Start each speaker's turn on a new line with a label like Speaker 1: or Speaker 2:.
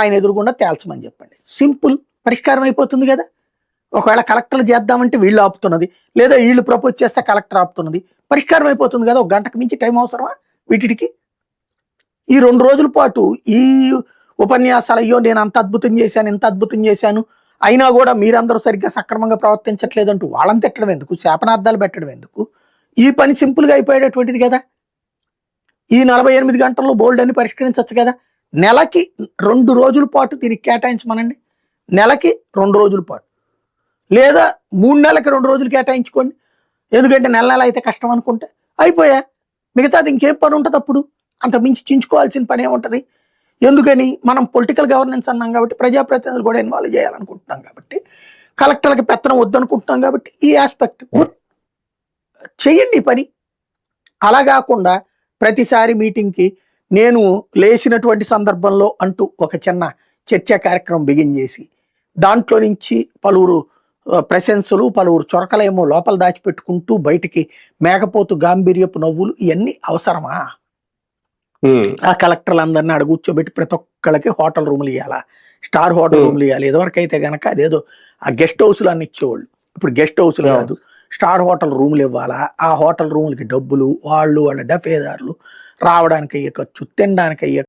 Speaker 1: ఆయన ఎదురుగుండా తేల్చమని చెప్పండి. సింపుల్ పరిష్కారం అయిపోతుంది కదా. ఒకవేళ కలెక్టర్లు చేద్దామంటే వీళ్ళు ఆపుతున్నది లేదా వీళ్ళు ప్రపోజ్ చేస్తే కలెక్టర్ ఆపుతున్నది. పరిష్కారం అయిపోతుంది కదా ఒక గంటకు మించి టైం అవసరమా వీటికి? ఈ రెండు రోజుల పాటు ఈ ఉపన్యాసాలు అయ్యో నేను అంత అద్భుతం చేశాను ఇంత అద్భుతం చేశాను అయినా కూడా మీరందరూ సరిగ్గా సక్రమంగా ప్రవర్తించట్లేదంటూ వాళ్ళని తిట్టడం ఎందుకు? శాపనార్థాలు పెట్టడం ఎందుకు? ఈ పని సింపుల్గా అయిపోయేటటువంటిది కదా. ఈ నలభై ఎనిమిది గంటల్లో బోల్డ్ అని పరిష్కరించవచ్చు కదా. నెలకి రెండు రోజుల పాటు దీనికి కేటాయించమనండి. నెలకి రెండు రోజుల పాటు. లేదా మూడు నెలలకి రెండు రోజులు కేటాయించుకోండి. ఎందుకంటే నెల నెల అయితే కష్టం అనుకుంటే అయిపోయా. మిగతాది ఇంకేం పని ఉంటుంది అప్పుడు? అంత మించి చించుకోవాల్సిన పని ఏముంటుంది ఎందుకని మనం పొలిటికల్ గవర్నెన్స్ అన్నాం కాబట్టి ప్రజాప్రతినిధులు కూడా ఇన్వాల్వ్ చేయాలనుకుంటున్నాం కాబట్టి కలెక్టర్లకి పెత్తనం వద్దనుకుంటున్నాం కాబట్టి ఈ ఆస్పెక్ట్ చేయండి పని. అలా కాకుండా ప్రతిసారి మీటింగ్కి నేను లేచినటువంటి సందర్భంలో అంటూ ఒక చిన్న చర్చా కార్యక్రమం బిగిన్ చేసి దాంట్లో నుంచి పలువురు ప్రశంసలు పలువురు చొరకలేమో లోపల దాచిపెట్టుకుంటూ బయటికి మేకపోతు గాంభీర్యపు నవ్వులు ఇవన్నీ అవసరమా? ఆ కలెక్టర్లు అందరినీ అక్కడ కూర్చోబెట్టి ప్రతి ఒక్కళ్ళకి హోటల్ రూములు ఇవ్వాలా స్టార్ హోటల్. రూములు ఇవ్వాలి ఇదివరకైతే గనక అదేదో ఆ గెస్ట్ హౌస్లు అన్ని ఇచ్చేవాళ్ళు. ఇప్పుడు గెస్ట్ హౌస్లు. కాదు స్టార్ హోటల్ రూములు ఇవ్వాలా ఆ హోటల్ రూములకి డబ్బులు వాళ్ళు వాళ్ళ డఫేదారులు రావడానికి అయ్యే ఖర్చు తినడానికి అయ్యే